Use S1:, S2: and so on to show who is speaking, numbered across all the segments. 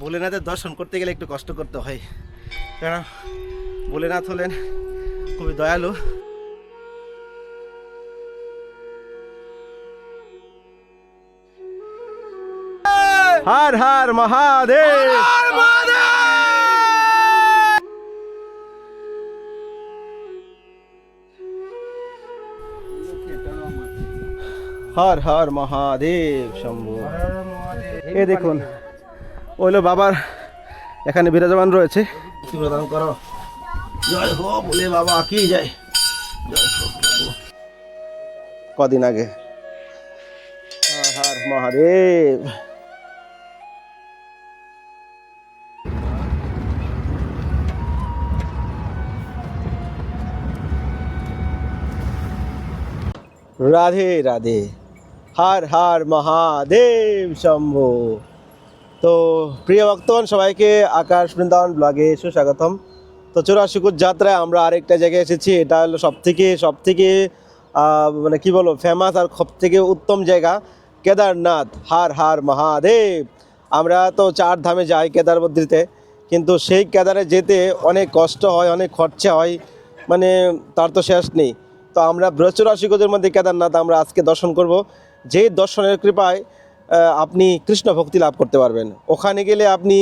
S1: ভোলেনাথের দর্শন করতে গেলে একটু কষ্ট করতে হয় কেন ভোলেনাথ হলেন খুবই দয়ালু হর হর মহাদেব হর হর মহাদেব শম্ভু এ দেখুন ওইলো বাবার এখানে বিরাজমান রয়েছে বাবা কি যায় কদিন আগে হার মহাদেব রাধে রাধে হার হার মহাদেব শম্ভু তো প্রিয় ভক্তগণ সবাইকে আকাশ বৃন্দাবন ব্লগে সুস্বাগতম তো চোরাশিকুর যাত্রায় আমরা আরেকটা জায়গায় এসেছি এটা হলো সবথেকে সবথেকে মানে কি বলবো ফেমাস আর সব থেকে উত্তম জায়গা কেদারনাথ হার হার মহাদেব আমরা তো চার ধামে যাই কেদার কিন্তু সেই কেদারে যেতে অনেক কষ্ট হয় অনেক খরচা হয় মানে তার তো শেষ নেই তো আমরা বৃহস্পতি মধ্যে কেদারনাথ আমরা আজকে দর্শন করব যেই দর্শনের কৃপায় আপনি কৃষ্ণ ভক্তি লাভ করতে পারবেন ওখানে গেলে আপনি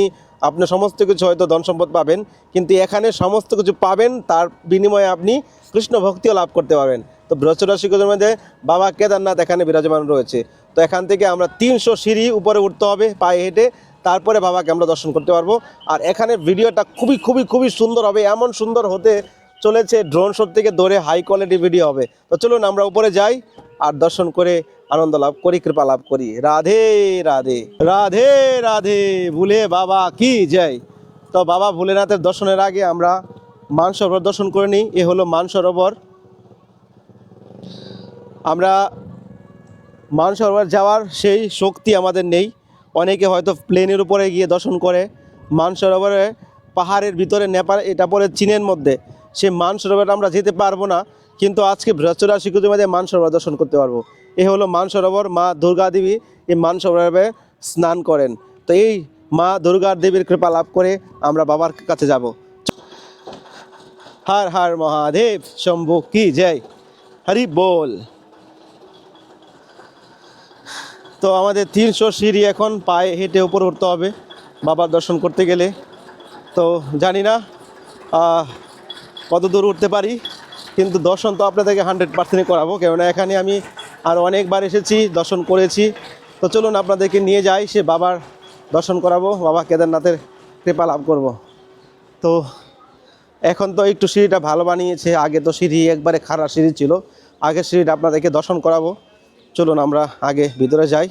S1: আপনার সমস্ত কিছু হয়তো ধন সম্পদ পাবেন কিন্তু এখানে সমস্ত কিছু পাবেন তার বিনিময়ে আপনি কৃষ্ণ ভক্তিও লাভ করতে পারবেন তো বৃহস্পতির মধ্যে বাবা কেদারনাথ এখানে বিরাজমান রয়েছে তো এখান থেকে আমরা তিনশো সিঁড়ি উপরে উঠতে হবে পায়ে হেঁটে তারপরে বাবাকে আমরা দর্শন করতে পারবো আর এখানে ভিডিওটা খুবই খুবই খুবই সুন্দর হবে এমন সুন্দর হতে চলেছে ড্রোন শট থেকে ধরে হাই কোয়ালিটি ভিডিও হবে তো চলুন আমরা উপরে যাই আর দর্শন করে আনন্দ লাভ করি কৃপা লাভ করি রাধে রাধে রাধে রাধে ভুলে বাবা কি যাই তো বাবা ভোলেনাথের দর্শনের আগে আমরা মানসরোবর দর্শন করে নিই এ হলো মানসরোবর আমরা মানসরোবর যাওয়ার সেই শক্তি আমাদের নেই অনেকে হয়তো প্লেনের উপরে গিয়ে দর্শন করে মানসরোবরে পাহাড়ের ভিতরে নেপাল এটা পরে চীনের মধ্যে সে মানসরোবর আমরা যেতে পারবো না কিন্তু আজকে বৃহস্পতিবার শিক্ষিত মাঝে মানসরোবর দর্শন করতে পারবো এ হলো মানসরোবর মা দুর্গা দেবী এই মানসরোবরে স্নান করেন তো এই মা দুর্গার দেবীর কৃপা লাভ করে আমরা বাবার কাছে যাব হার হার মহাদেব শম্ভু কি জয় হরি বল তো আমাদের তিনশো সিঁড়ি এখন পায়ে হেঁটে উপরে উঠতে হবে বাবার দর্শন করতে গেলে তো জানি না কত দূর উঠতে পারি কিন্তু দর্শন তো আপনাদেরকে হান্ড্রেড পার্সেন্ট করাবো কেননা এখানে আমি আর অনেকবার এসেছি দর্শন করেছি তো চলুন আপনাদেরকে নিয়ে যাই সে বাবার দর্শন করাবো বাবা কেদারনাথের কৃপা লাভ করব। তো এখন তো একটু সিঁড়িটা ভালো বানিয়েছে আগে তো সিঁড়ি একবারে খারাপ সিঁড়ি ছিল আগের সিঁড়িটা আপনাদেরকে দর্শন করাবো চলুন আমরা আগে ভিতরে যাই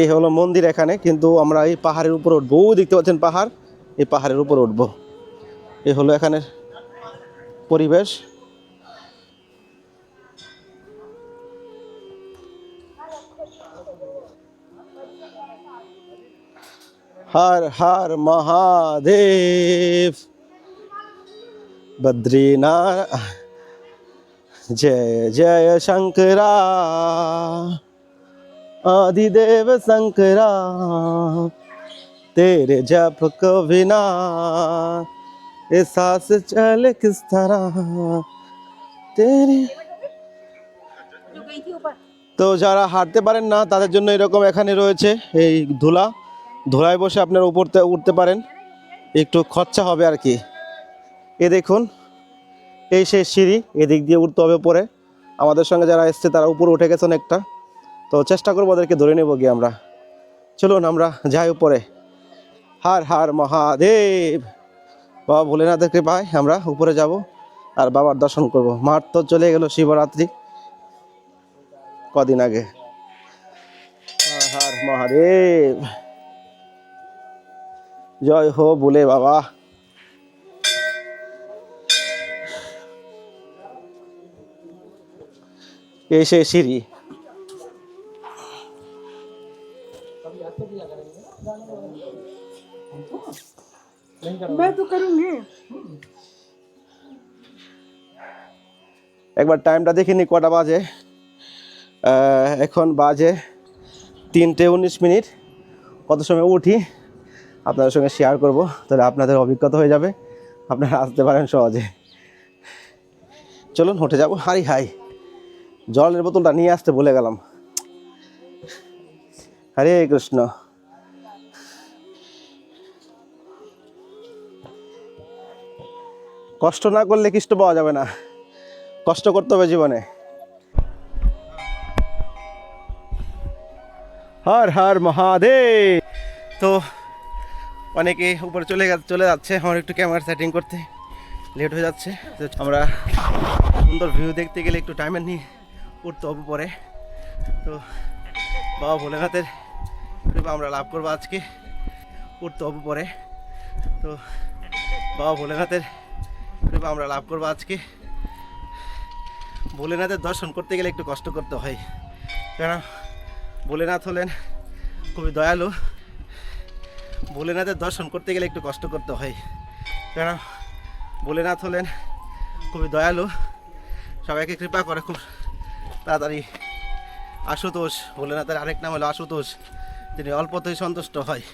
S1: এই হলো মন্দির এখানে কিন্তু আমরা এই পাহাড়ের উপর উঠবো দেখতে পাচ্ছেন পাহাড় এই পাহাড়ের উপর উঠবো এ হলো এখানের परिवेश हर हर महादेव बद्रीनाथ जय जय शंकरा आदिदेव शंकरा तेरे जप को बिना ये सांस चले किस तरह तेरी তো যারা হাঁটতে পারেন না তাদের জন্য এরকম এখানে রয়েছে এই ধুলা ধুলায় বসে আপনার উপরতে উঠতে পারেন একটু খরচা হবে আর কি এ দেখুন এই সেই সিঁড়ি এদিক দিয়ে উঠতে হবে পরে আমাদের সঙ্গে যারা এসছে তারা উপর উঠে গেছেন একটা তো চেষ্টা করবো ওদেরকে ধরে নেবো গিয়ে আমরা চলুন আমরা যাই উপরে হার হার মহাদেব বাবা ভোলেনাথের কৃপায় আমরা উপরে যাব আর বাবার দর্শন করব মার তো চলে গেল শিবরাত্রি কদিন আগে আর মহাদেব জয় হো বলে বাবা এসে সিঁড়ি मैं तो करूंगी একবার টাইমটা দেখে নি কটা বাজে এখন বাজে তিনটে উনিশ মিনিট কত সময় উঠি আপনাদের সঙ্গে শেয়ার করব তাহলে আপনাদের অভিজ্ঞতা হয়ে যাবে আপনারা আসতে পারেন সহজে চলুন হোটে যাব হাই হাই জলের বোতলটা নিয়ে আসতে বলে গেলাম হরে কৃষ্ণ কষ্ট না করলে কৃষ্ট পাওয়া যাবে না কষ্ট করতে হবে জীবনে হর হর মহাদেব তো অনেকে উপরে চলে চলে যাচ্ছে আমার একটু ক্যামেরা সেটিং করতে লেট হয়ে যাচ্ছে আমরা সুন্দর ভিউ দেখতে গেলে একটু টাইমের নিয়ে উঠতে হবে পরে তো বাবা ভোলেনাথের কৃপা আমরা লাভ করবো আজকে উঠতে হবে পরে তো বাবা ভোলেনাথের যতটুকু আমরা লাভ করবো আজকে ভোলেনাথের দর্শন করতে গেলে একটু কষ্ট করতে হয় কেন ভোলেনাথ হলেন খুবই দয়ালু ভোলেনাথের দর্শন করতে গেলে একটু কষ্ট করতে হয় কেন ভোলেনাথ হলেন খুবই দয়ালু সবাইকে কৃপা করে খুব তাড়াতাড়ি আশুতোষ ভোলেনাথের আরেক নাম হলো আশুতোষ তিনি অল্পতেই সন্তুষ্ট হয়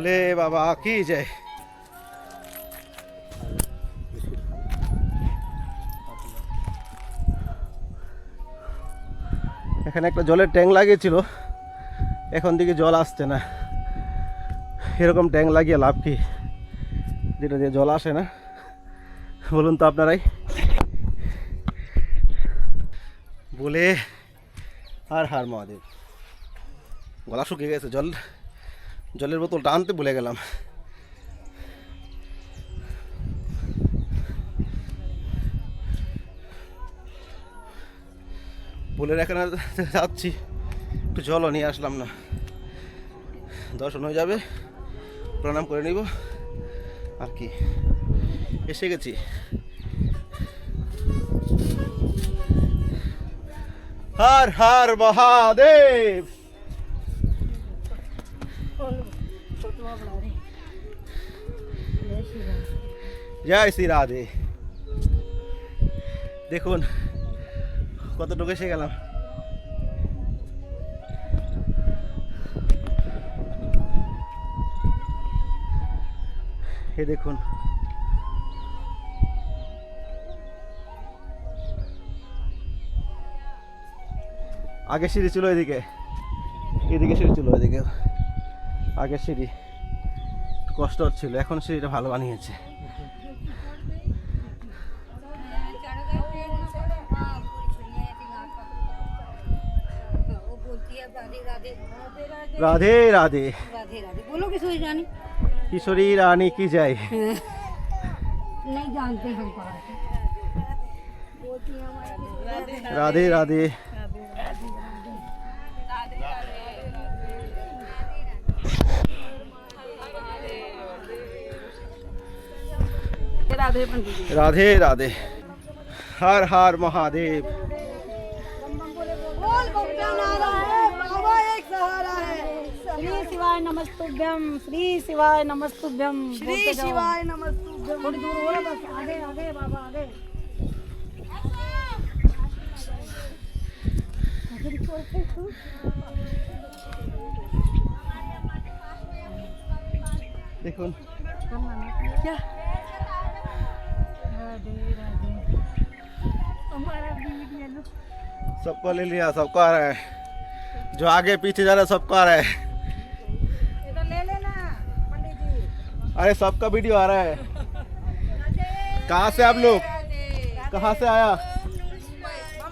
S1: ভোলে বাবা কি যায় এখানে একটা জলের ট্যাঙ্ক লাগিয়েছিল এখন দিকে জল আসছে না এরকম ট্যাঙ্ক লাগিয়ে লাভ কি যেটা দিয়ে জল আসে না বলুন তো আপনারাই বলে আর হার মহাদেব গলা শুকিয়ে গেছে জল জলের বোতলটা আনতে ভুলে গেলাম বলে এখানে যাচ্ছি একটু জলও নিয়ে আসলাম না দর্শন হয়ে যাবে প্রণাম করে নিব আর কি এসে গেছি হর হর মহাদেব জয় শ্রী রাধে দেখুন কতটুকু এসে গেলাম এ দেখুন আগে সিঁড়ি ছিল এদিকে এদিকে সিঁড়ি ছিল এদিকে আগে সিঁড়ি কষ্ট হচ্ছিল এখন সিঁড়িটা ভালো বানিয়েছে राधे राधे राधे राधे बोलो किशोरी रानी किशोरी रानी की जय नहीं जानते हम राधे राधे राधे राधे हर हर महादेव
S2: श्री शिवाय नमस्तुभ्यम श्री शिवाय नमस्तुभ्यम श्री शिवाय नमस्तुभ्यम थोड़ी दूर हो बस आगे आगे बाबा आगे
S1: देखो क्या सबको ले लिया सबको आ रहा है जो आगे पीछे जा रहा है सबको आ रहा है अरे सबका वीडियो आ रहा है कहाँ से आप लोग कहाँ से आया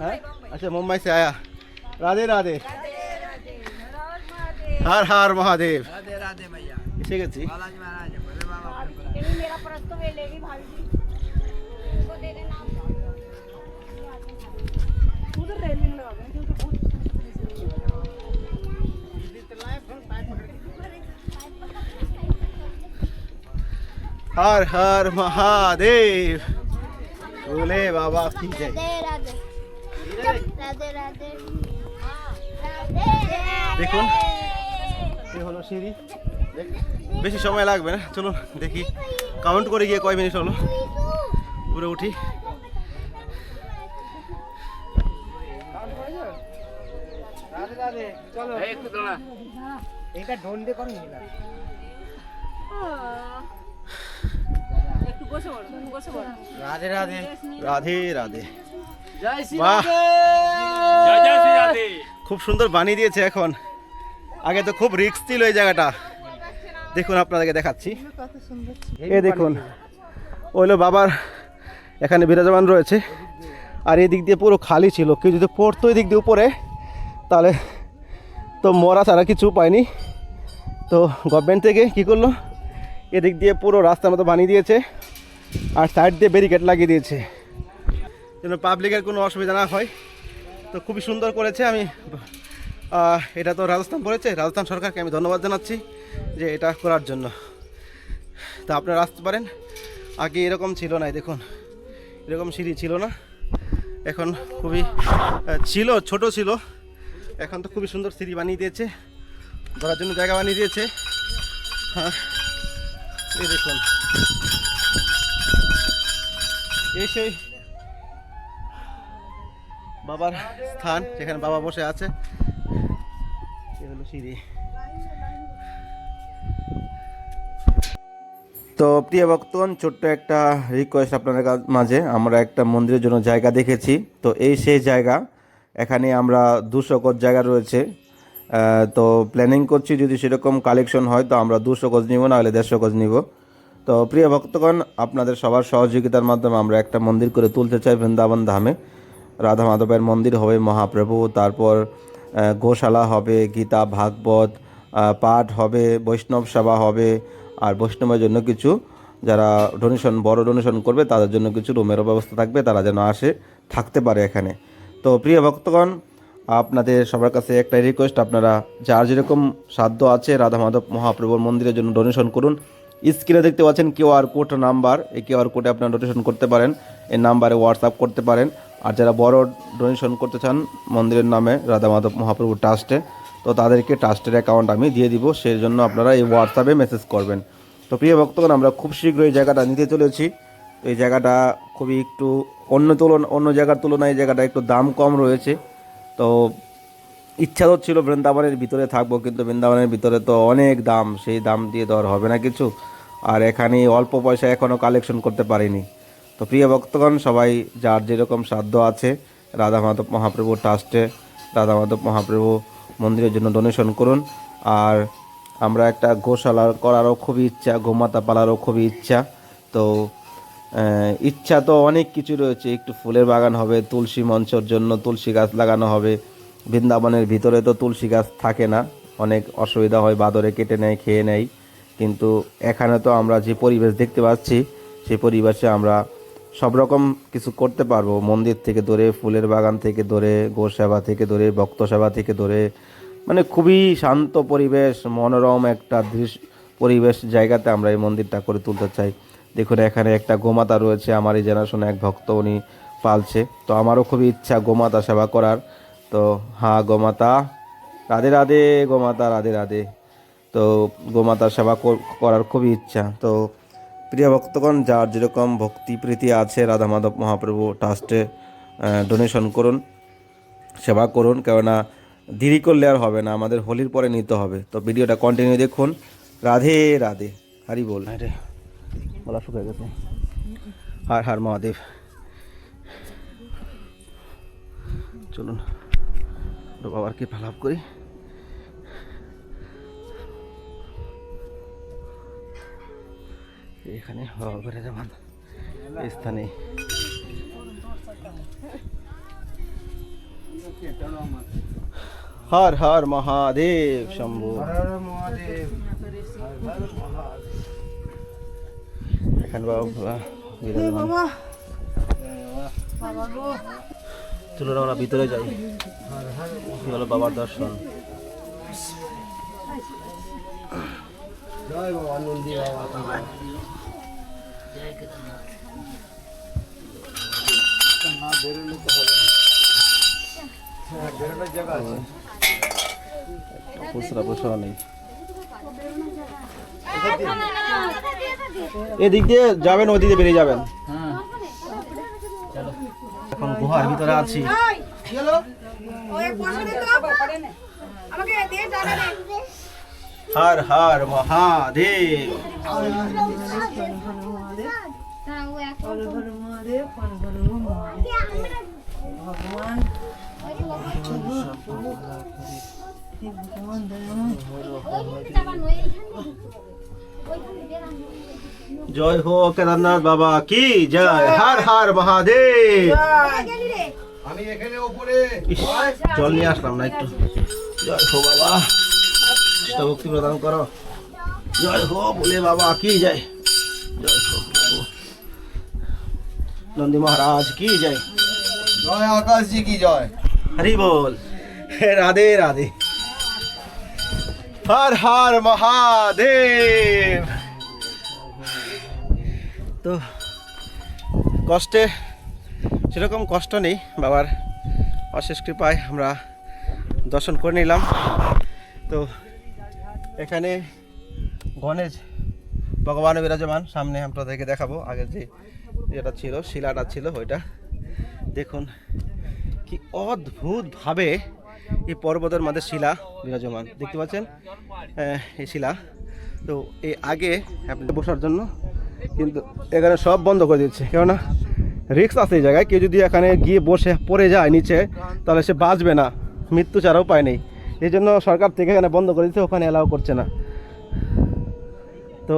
S1: हाँ? अच्छा मुंबई से आया राधे राधे हर हर महादेव राधे राधे भैया इसे कैसी হর হর মহাদেব বলে বাবা কি জয় দেখুন এ হলো সিঁড়ি বেশি সময় লাগবে না চলো দেখি কাউন্ট করে গিয়ে কয় মিনিট হলো পুরো উঠি এটা ডন্ডে করো না রাধে রাধে রাধে রাধে খুব সুন্দর বানিয়ে দিয়েছে এখন আগে তো খুব রিক্স ছিল এই জায়গাটা দেখুন আপনাদেরকে দেখাচ্ছি এ দেখুন ওইলো বাবার এখানে বিরাজমান রয়েছে আর এই দিক দিয়ে পুরো খালি ছিল কেউ যদি পড়তো এই দিক দিয়ে উপরে তাহলে তো মরা ছাড়া কিছু পায়নি তো গভর্নমেন্ট থেকে কি করলো এদিক দিয়ে পুরো রাস্তার মতো বানিয়ে দিয়েছে আর সাইড দিয়ে ব্যারিকেড লাগিয়ে দিয়েছে যেন পাবলিকের কোনো অসুবিধা না হয় তো খুবই সুন্দর করেছে আমি এটা তো রাজস্থান করেছে রাজস্থান সরকারকে আমি ধন্যবাদ জানাচ্ছি যে এটা করার জন্য তা আপনারা আসতে পারেন আগে এরকম ছিল না দেখুন এরকম সিঁড়ি ছিল না এখন খুবই ছিল ছোট ছিল এখন তো খুবই সুন্দর সিঁড়ি বানিয়ে দিয়েছে ধরার জন্য জায়গা বানিয়ে দিয়েছে হ্যাঁ এই দেখুন সেই বাবার স্থান যেখানে বাবা বসে আছে হলো সিঁড়ি তো প্রিয় ভক্তন ছোট্ট একটা রিকোয়েস্ট আপনাদের মাঝে আমরা একটা মন্দিরের জন্য জায়গা দেখেছি তো এই সেই জায়গা এখানে আমরা দুশো জায়গা রয়েছে তো প্ল্যানিং করছি যদি সেরকম কালেকশন হয় তো আমরা দুশো গজ নিব নাহলে দেড়শো গজ নিব তো প্রিয় ভক্তগণ আপনাদের সবার সহযোগিতার মাধ্যমে আমরা একটা মন্দির করে তুলতে চাই বৃন্দাবন ধামে রাধা মাধবের মন্দির হবে মহাপ্রভু তারপর গোশালা হবে গীতা ভাগবত পাঠ হবে বৈষ্ণব সেবা হবে আর বৈষ্ণবের জন্য কিছু যারা ডোনেশন বড় ডোনেশন করবে তাদের জন্য কিছু রুমেরও ব্যবস্থা থাকবে তারা যেন আসে থাকতে পারে এখানে তো প্রিয় ভক্তগণ আপনাদের সবার কাছে একটাই রিকোয়েস্ট আপনারা যার যেরকম সাধ্য আছে রাধা মাধব মহাপ্রভুর মন্দিরের জন্য ডোনেশন করুন স্ক্রিনে দেখতে পাচ্ছেন কিউআর কোড নাম্বার এই কিউআর কোডে আপনারা ডোনেশন করতে পারেন এই নাম্বারে হোয়াটসঅ্যাপ করতে পারেন আর যারা বড় ডোনেশন করতে চান মন্দিরের নামে রাধা মাধব মহাপ্রভু ট্রাস্টে তো তাদেরকে ট্রাস্টের অ্যাকাউন্ট আমি দিয়ে দিব সেই জন্য আপনারা এই হোয়াটসঅ্যাপে মেসেজ করবেন তো প্রিয় ভক্তগণ আমরা খুব শীঘ্রই এই জায়গাটা নিতে চলেছি তো এই জায়গাটা খুবই একটু অন্য তুলনা অন্য জায়গার তুলনায় এই জায়গাটা একটু দাম কম রয়েছে তো ইচ্ছা তো ছিল বৃন্দাবনের ভিতরে থাকবো কিন্তু বৃন্দাবনের ভিতরে তো অনেক দাম সেই দাম দিয়ে ধর হবে না কিছু আর এখানে অল্প পয়সা এখনও কালেকশন করতে পারিনি তো প্রিয় ভক্তগণ সবাই যার যেরকম সাধ্য আছে রাধা মাধব মহাপ্রভু ট্রাস্টে রাধা মাধব মহাপ্রভু মন্দিরের জন্য ডোনেশন করুন আর আমরা একটা গোশালা করারও খুবই ইচ্ছা গোমাতা পালারও খুবই ইচ্ছা তো ইচ্ছা তো অনেক কিছু রয়েছে একটু ফুলের বাগান হবে তুলসী মঞ্চর জন্য তুলসী গাছ লাগানো হবে বৃন্দাবনের ভিতরে তো তুলসী গাছ থাকে না অনেক অসুবিধা হয় বাদরে কেটে নেয় খেয়ে নেয় কিন্তু এখানে তো আমরা যে পরিবেশ দেখতে পাচ্ছি সেই পরিবেশে আমরা সব রকম কিছু করতে পারবো মন্দির থেকে ধরে ফুলের বাগান থেকে ধরে গোসেবা থেকে ধরে ভক্ত সেবা থেকে ধরে মানে খুবই শান্ত পরিবেশ মনোরম একটা দৃশ্য পরিবেশ জায়গাতে আমরা এই মন্দিরটা করে তুলতে চাই দেখুন এখানে একটা গোমাতা রয়েছে আমার এই জেনাশোনা এক ভক্ত উনি পালছে তো আমারও খুবই ইচ্ছা গোমাতা সেবা করার তো হ্যাঁ গোমাতা রাধে রাধে গোমাতা রাধে রাধে তো গোমাতার সেবা করার খুবই ইচ্ছা তো প্রিয় ভক্তগণ যার যেরকম ভক্তি প্রীতি আছে রাধা মাধব মহাপ্রভু ট্রাস্টে ডোনেশন করুন সেবা করুন কেননা দেরি করলে আর হবে না আমাদের হোলির পরে নিতে হবে তো ভিডিওটা কন্টিনিউ দেখুন রাধে রাধে হারি বল হ্যাঁ গেছে হার হার মহাদেব চলুন বাবারকে ফেলাপ করি এখানে বাবা করে যেমন স্থানে हर हर महादेव शंभु महादेव बाबा চলো আমরা ভিতরে যাই হলো বাবার দর্শন নেই এদিক দিয়ে যাবেন ওদিকে বেরিয়ে যাবেন হ্যাঁ গুহার ভিতরে আছি হর হর মহাদেব ভগবান ভগবান জয় হো কেদারনাথ বাবা কি জয় হার হার মহাদেব আমি এখানে উপরে জল নিয়ে আসলাম না একটু জয় হো বাবা ইষ্ট ভক্তি প্রদান করো জয় হো বলে বাবা কি জয় জয় হো নন্দী মহারাজ কি জয় জয় আকাশজি কি জয় হরি বল রাধে রাধে হর হর মহাদেব তো কষ্টে সেরকম কষ্ট নেই বাবার অশেষ কৃপায় আমরা দর্শন করে নিলাম তো এখানে গণেশ ভগবান বিরাজমান সামনে আপনাদেরকে দেখাবো আগের যে যেটা ছিল শিলাটা ছিল ওইটা দেখুন কি অদ্ভুতভাবে এই পর্বতের মাঝে শিলা বিরাজমান দেখতে পাচ্ছেন এই শিলা তো এই আগে আপনি বসার জন্য কিন্তু এখানে সব বন্ধ করে দিচ্ছে কেননা রিক্স আছে এই জায়গায় কেউ যদি এখানে গিয়ে বসে পড়ে যায় নিচে তাহলে সে বাঁচবে না মৃত্যু ছাড়াও পায় নেই এই জন্য সরকার থেকে এখানে বন্ধ করে দিচ্ছে ওখানে অ্যালাউ করছে না তো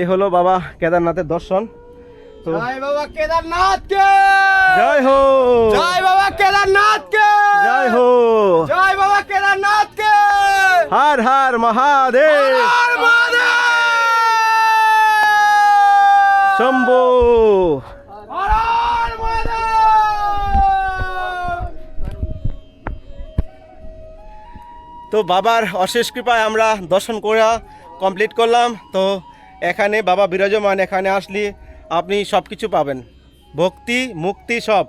S1: এ হলো বাবা কেদারনাথের দর্শন জয় বাবা কেদারনাথ জয় হো জয় বাবা কেদারনাথ কে জয় হো জয় বাবা কেদারনাথ কে হর হর মহাদেব হর মহাদেব শম্ভু তো বাবার অশেষ কৃপায় আমরা দর্শন করা কমপ্লিট করলাম তো এখানে বাবা বিরাজমান এখানে আসলি আপনি সব কিছু পাবেন ভক্তি মুক্তি সব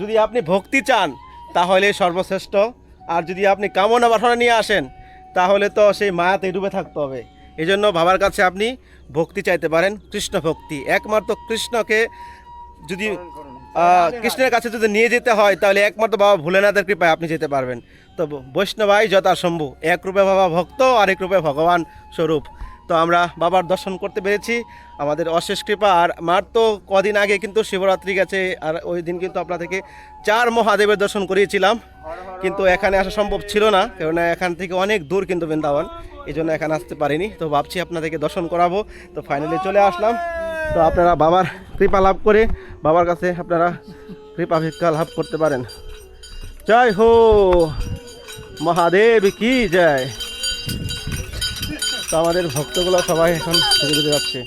S1: যদি আপনি ভক্তি চান তাহলে সর্বশ্রেষ্ঠ আর যদি আপনি কামনা বাসনা নিয়ে আসেন তাহলে তো সেই মায়াতে ডুবে থাকতে হবে এই জন্য বাবার কাছে আপনি ভক্তি চাইতে পারেন কৃষ্ণ ভক্তি একমাত্র কৃষ্ণকে যদি কৃষ্ণের কাছে যদি নিয়ে যেতে হয় তাহলে একমাত্র বাবা ভোলেনাথের কৃপায় আপনি যেতে পারবেন তো বৈষ্ণবাই যথাসম্ভু একরূপে বাবা ভক্ত আর একরূপে রূপে ভগবান স্বরূপ তো আমরা বাবার দর্শন করতে পেরেছি আমাদের অশেষ কৃপা আর মার তো কদিন আগে কিন্তু শিবরাত্রি গেছে আর ওই দিন কিন্তু আপনাদেরকে চার মহাদেবের দর্শন করিয়েছিলাম কিন্তু এখানে আসা সম্ভব ছিল না কেননা এখান থেকে অনেক দূর কিন্তু বৃন্দাবন এই জন্য এখানে আসতে পারিনি তো ভাবছি আপনাদেরকে দর্শন করাবো তো ফাইনালি চলে আসলাম তো আপনারা বাবার কৃপা লাভ করে বাবার কাছে আপনারা কৃপা ভিক্ষা লাভ করতে পারেন জয় হো মহাদেব কি জয় তো আমাদের ভক্তগুলো সবাই এখন ধীরে ধীরে যাচ্ছে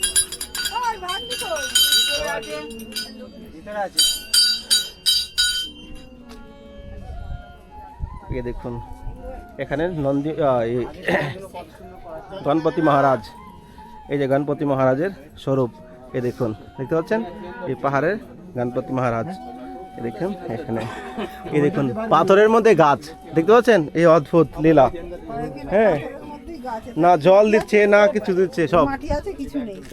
S1: এ দেখুন এখানে নন্দী গণপতি মহারাজ এই যে গণপতি মহারাজের স্বরূপ এ দেখুন দেখতে পাচ্ছেন এই পাহাড়ের গণপতি মহারাজ দেখুন এখানে এই দেখুন পাথরের মধ্যে গাছ দেখতে পাচ্ছেন এই অদ্ভুত লীলা হ্যাঁ না জল দিচ্ছে না কিছু দিচ্ছে সব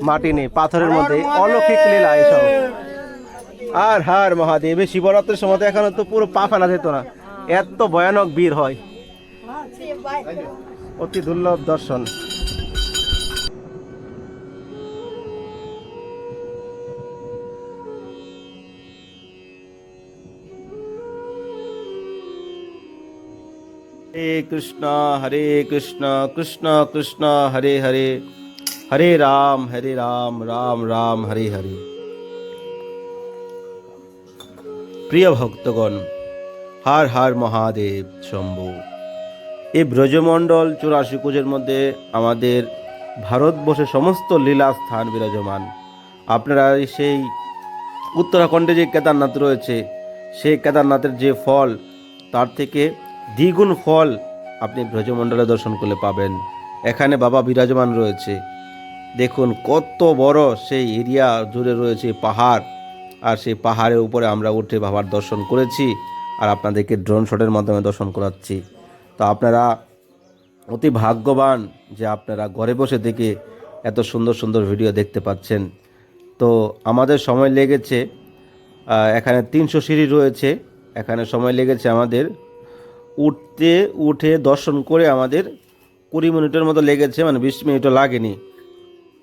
S1: মাটি নেই পাথরের মধ্যে অলৌকিক লীলা এসব আর হার মহাদেব শিবরাত্রির সময় এখন তো পুরো পা ফেলা যেত না এত ভয়ানক বীর হয় আচ্ছা, অতি দুর্লভ দর্শন হরে কৃষ্ণ হরে কৃষ্ণ কৃষ্ণ কৃষ্ণ হরে হরে হরে রাম হরে রাম রাম রাম হরে হরে প্রিয় ভক্তগণ হার হার মহাদেব শম্ভু এই ব্রজমণ্ডল চুরাশি কোচের মধ্যে আমাদের ভারতবর্ষে সমস্ত লীলা স্থান বিরাজমান আপনারা সেই উত্তরাখণ্ডে যে কেদারনাথ রয়েছে সেই কেদারনাথের যে ফল তার থেকে দ্বিগুণ ফল আপনি ব্রজমণ্ডলে দর্শন করলে পাবেন এখানে বাবা বিরাজমান রয়েছে দেখুন কত বড় সেই এরিয়া জুড়ে রয়েছে পাহাড় আর সেই পাহাড়ের উপরে আমরা উঠে বাবার দর্শন করেছি আর আপনাদেরকে ড্রোন শটের মাধ্যমে দর্শন করাচ্ছি তো আপনারা অতি ভাগ্যবান যে আপনারা ঘরে বসে থেকে এত সুন্দর সুন্দর ভিডিও দেখতে পাচ্ছেন তো আমাদের সময় লেগেছে এখানে তিনশো সিঁড়ি রয়েছে এখানে সময় লেগেছে আমাদের উঠতে উঠে দর্শন করে আমাদের কুড়ি মিনিটের মতো লেগেছে মানে বিশ মিনিটও লাগেনি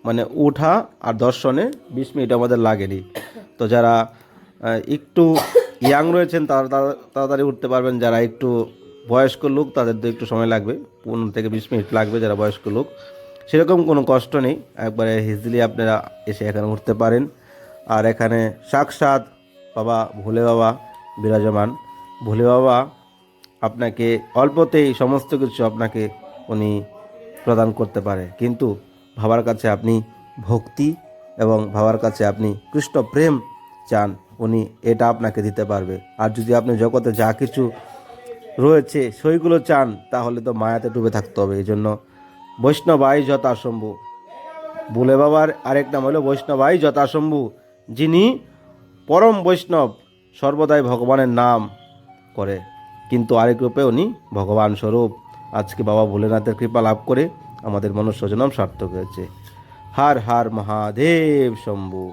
S1: মানে উঠা আর দর্শনে বিশ মিনিট আমাদের লাগেনি তো যারা একটু ইয়াং রয়েছেন তারা তাড়াতাড়ি উঠতে পারবেন যারা একটু বয়স্ক লোক তাদের তো একটু সময় লাগবে পনেরো থেকে বিশ মিনিট লাগবে যারা বয়স্ক লোক সেরকম কোনো কষ্ট নেই একবারে হিজলি আপনারা এসে এখানে উঠতে পারেন আর এখানে সাক্ষাৎ বাবা ভোলে বাবা বিরাজমান ভোলে বাবা আপনাকে অল্পতেই সমস্ত কিছু আপনাকে উনি প্রদান করতে পারে কিন্তু ভাবার কাছে আপনি ভক্তি এবং ভাবার কাছে আপনি কৃষ্ণ প্রেম চান উনি এটা আপনাকে দিতে পারবে আর যদি আপনি জগতে যা কিছু রয়েছে সেইগুলো চান তাহলে তো মায়াতে ডুবে থাকতে হবে এই জন্য বৈষ্ণবাই যথাসম্ভু বুলে বাবার আরেক নাম হলো বৈষ্ণবাই যথাসম্ভু যিনি পরম বৈষ্ণব সর্বদাই ভগবানের নাম করে কিন্তু আরেক রূপে উনি ভগবান স্বরূপ আজকে বাবা ভোলেনাথের কৃপা লাভ করে আমাদের মনুষ্যজনম সার্থক হয়েছে হার হার মহাদেব শম্ভু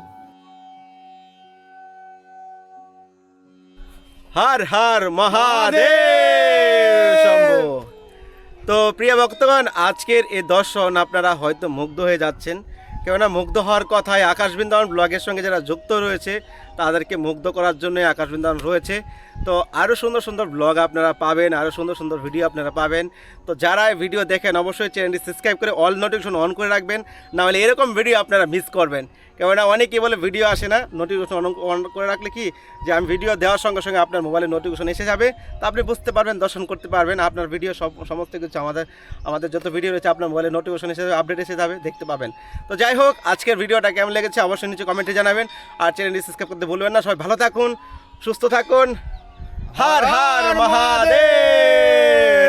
S1: হার হার মহাদেব তো প্রিয় ভক্তগণ আজকের এই দর্শন আপনারা হয়তো মুগ্ধ হয়ে যাচ্ছেন কেননা মুগ্ধ হওয়ার কথায় আকাশ ব্লগের সঙ্গে যারা যুক্ত রয়েছে তাদেরকে মুগ্ধ করার জন্য আকাশ রয়েছে তো আরও সুন্দর সুন্দর ব্লগ আপনারা পাবেন আরও সুন্দর সুন্দর ভিডিও আপনারা পাবেন তো যারা ভিডিও দেখেন অবশ্যই চ্যানেলটি সাবস্ক্রাইব করে অল নোটিফিকেশন অন করে রাখবেন নাহলে এরকম ভিডিও আপনারা মিস করবেন কেননা অনেকেই বলে ভিডিও আসে না নোটিফিকেশন অন অন করে রাখলে কি যে আমি ভিডিও দেওয়ার সঙ্গে সঙ্গে আপনার মোবাইলে নোটিফিকেশন এসে যাবে তা আপনি বুঝতে পারবেন দর্শন করতে পারবেন আপনার ভিডিও সব সমস্ত কিছু আমাদের আমাদের যত ভিডিও রয়েছে আপনার মোবাইলে নোটিফিকেশন এসে যাবে আপডেট এসে যাবে দেখতে পাবেন তো যাই হোক আজকের ভিডিওটা কেমন লেগেছে অবশ্যই নিচে কমেন্টে জানাবেন আর চ্যানেলটি সাবস্ক্রাইব করতে ভুলবেন না সবাই ভালো থাকুন সুস্থ থাকুন हर हर महादेव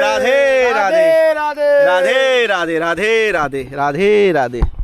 S1: राधे राधे राधे राधे राधे राधे राधे राधे राधे